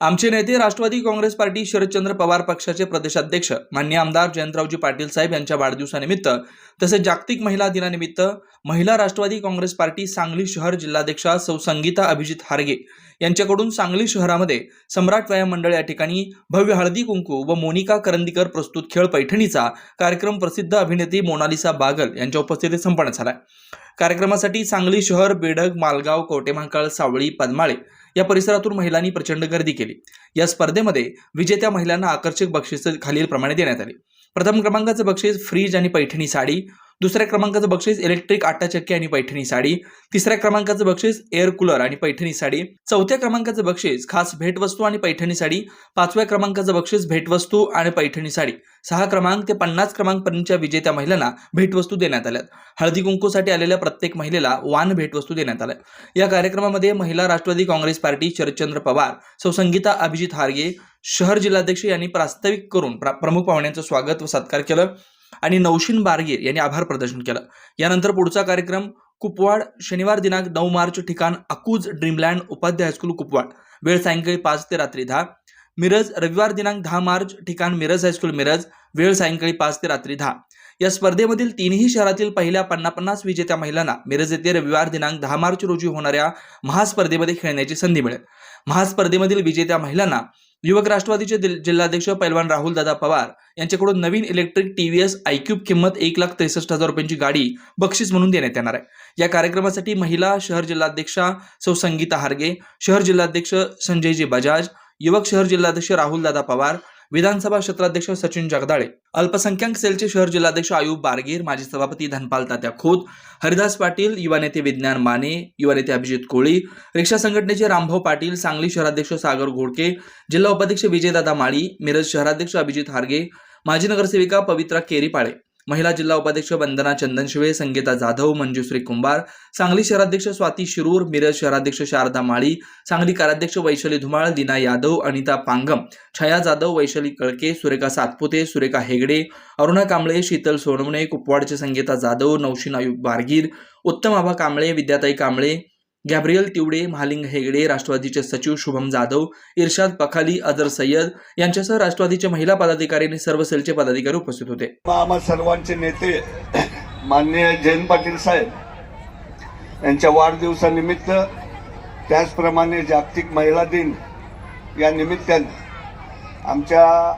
आमचे नेते राष्ट्रवादी काँग्रेस पार्टी शरदचंद्र पवार पक्षाचे प्रदेशाध्यक्ष मान्य आमदार जयंतरावजी पाटील साहेब यांच्या वाढदिवसानिमित्त तसेच जागतिक महिला दिनानिमित्त महिला राष्ट्रवादी काँग्रेस पार्टी सांगली शहर जिल्हाध्यक्षा सौ संगीता अभिजित हारगे यांच्याकडून सांगली शहरामध्ये सम्राट व्यायाम मंडळ या ठिकाणी भव्य हळदी कुंकू व मोनिका करंदीकर प्रस्तुत खेळ पैठणीचा कार्यक्रम प्रसिद्ध अभिनेत्री मोनालिसा बागल यांच्या उपस्थितीत संपन्न झाला. कार्यक्रमासाठी सांगली शहर बेडग मालगाव कवटेमहाकाळ सावळी पद्माळे या परिसरातून महिलांनी प्रचंड गर्दी केली. या स्पर्धेमध्ये विजेत्या महिलांना आकर्षक बक्षीस खालील प्रमाणे देण्यात आली. प्रथम क्रमांकाचं बक्षीस फ्रीज आणि पैठणी साडी दुसऱ्या क्रमांकाचं बक्षीस इलेक्ट्रिक आटा चक्की आणि पैठणी साडी. तिसऱ्या क्रमांकाचं बक्षीस एअर कूलर आणि पैठणी साडी. चौथ्या क्रमांकाचं बक्षीस खास भेटवस्तू आणि पैठणी साडी. पाचव्या क्रमांकाचं बक्षीस भेटवस्तू आणि पैठणी साडी. सहा क्रमांक ते पन्नास क्रमांकपर्यंतच्या विजेत्या महिलांना भेटवस्तू देण्यात आल्यात. हळदी कुंकूसाठी आलेल्या प्रत्येक महिलेला वान भेटवस्तू देण्यात आल्या या कार्यक्रमामध्ये महिला राष्ट्रवादी काँग्रेस पार्टी शरदचंद्र पवार सौ संगीता अभिजित हारगे शहर जिल्हाध्यक्ष यांनी प्रास्ताविक करून प्रा- प्रमुख पाहुण्यांचं स्वागत व सत्कार केलं. आणि नवशीन बारगे यांनी आभार प्रदर्शन केलं. यानंतर पुढचा कार्यक्रम कुपवाड शनिवार दिनांक नऊ मार्च ठिकाण Akuj dreamland Upadhyay high school Kupwad. वेळ सायंकाळी पाच ते रात्री दहा. मिरज रविवार दिनांक दहा मार्च ठिकाण मिरज हायस्कूल मिरज. वेळ सायंकाळी पाच ते रात्री दहा. या स्पर्धेमधील तीनही शहरातील पहिल्या पन्नापन्नास पन्नास विजेत्या महिलांना मिरज येथे रविवार दिनांक दहा मार्च रोजी होणाऱ्या महास्पर्धेमध्ये खेळण्याची संधी मिळेल. महास्पर्धेमधील विजेत्या महिलांना युवक राष्ट्रवादीचे जिल्हाध्यक्ष पैलवान राहुल दादा पवार यांच्याकडून नवीन इलेक्ट्रिक टीव्हीएस आयक्यूब किंमत एक लाख त्रेसष्ट हजार रुपयांची गाडी बक्षीस म्हणून देण्यात येणार आहे. या कार्यक्रमासाठी महिला शहर जिल्हाध्यक्षा सौ संगीता हारगे शहर जिल्हाध्यक्ष संजयजी बजाज युवक शहर जिल्हाध्यक्ष राहुल दादा पवार विधानसभा क्षेत्राध्यक्ष सचिन जगदाळे अल्पसंख्याक सेलचे शहर जिल्हाध्यक्ष आयुब बारगीर माजी सभापती धनपाल तात्या खोत हरिदास पाटील युवा नेते विज्ञान माने युवा नेते अभिजित कोळी रिक्षा संघटनेचे रामभाऊ पाटील सांगली शहराध्यक्ष सागर घोडके जिल्हा उपाध्यक्ष विजयदादा माळी मिरज शहराध्यक्ष अभिजित हारगे माजी नगरसेविका पवित्रा केरीपाळे. महिला जिल्हा उपाध्यक्ष वंदना चंदनशिवे संगीता जाधव मंजुश्री कुंभार सांगली शहराध्यक्ष स्वाती शिरूर मिरज शहराध्यक्ष शारदा माळी सांगली कार्याध्यक्ष वैशाली धुमाळ दिना यादव अनिता पांगम छाया जाधव वैशाली कळके सुरेखा सातपुते सुरेखा हेगडे अरुणा कांबळे शीतल सोनवणे कुपवाडचे संगीता जाधव नौशीन आयुब बारगीर उत्तम आभा कांबळे विद्याताई कांबळे गॅब्रियल तिवडे महालिंग हेगडे राष्ट्रवादीचे सचिव शुभम जाधव इर्शाद पखाली अजर सय्यद यांच्यासह राष्ट्रवादीचे महिला पदाधिकारी आणि सर्व सेलचे पदाधिकारी उपस्थित होते. आम्हा सर्वांचे नेते माननीय जयंत पाटील साहेब यांच्या वाढदिवसानिमित्त त्याचप्रमाणे जागतिक महिला दिन या निमित्ताने आमच्या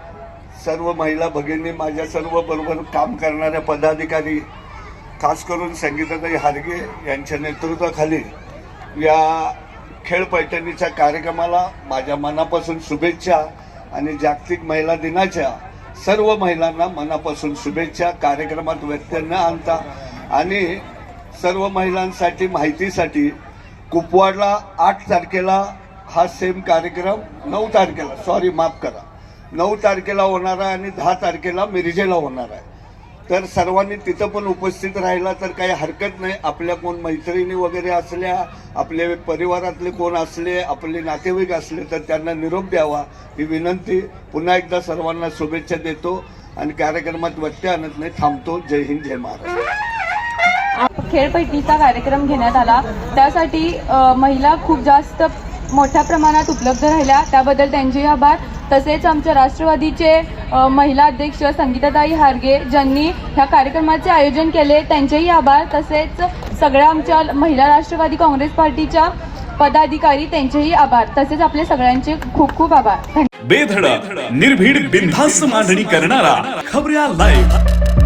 सर्व महिला भगिनी माझ्या सर्व बरोबर काम करणाऱ्या पदाधिकारी खास करून संगीताताई हारगे यांच्या नेतृत्वाखाली या खेळ पैठणीच्या कार्यक्रमाला माझ्या मनापासून शुभेच्छा आणि जागतिक महिला दिनाच्या सर्व महिलांना मनापासून शुभेच्छा. कार्यक्रमात व्यत्यय न आणता आणि सर्व महिलांसाठी माहितीसाठी कुपवाडला आठ तारखेला हा सेम कार्यक्रम नऊ तारखेला सॉरी माफ करा. नऊ तारखेला होणार आहे आणि दहा तारखेला मिरजेला होणार आहे. तर सर्वांनी तिथं पण उपस्थित राहिला तर काही हरकत नाही. आपल्या कोण मैत्रिणी वगैरे असल्या आपले परिवारातले कोण असले आपले नातेवाईक असले तर त्यांना निरोप द्यावा. ही विनंती पुन्हा एकदा सर्वांना शुभेच्छा देतो आणि कार्यक्रमात व्यत्यय आणत नाही. थांबतो. जय हिंद जय महाराष्ट्र. खेळपैठणीचा कार्यक्रम घेण्यात आला. त्यासाठी महिला खूप जास्त मोठ्या प्रमाणात उपलब्ध राहिल्या. त्याबद्दल त्यांचे आभार. तसेच आमच्या राष्ट्रवादीचे महिला अध्यक्ष संगीताताई हारगे ज्यांनी ह्या कार्यक्रमाचे आयोजन केले त्यांचेही आभार. तसेच सगळ्या आमच्या महिला राष्ट्रवादी काँग्रेस पार्टीच्या पदाधिकारी त्यांचेही आभार. तसेच आपले सगळ्यांचे खूप खूप आभार. बेधडक निर्भीड बिनधास्त मांडणी करणारा खबऱ्या लाईव्ह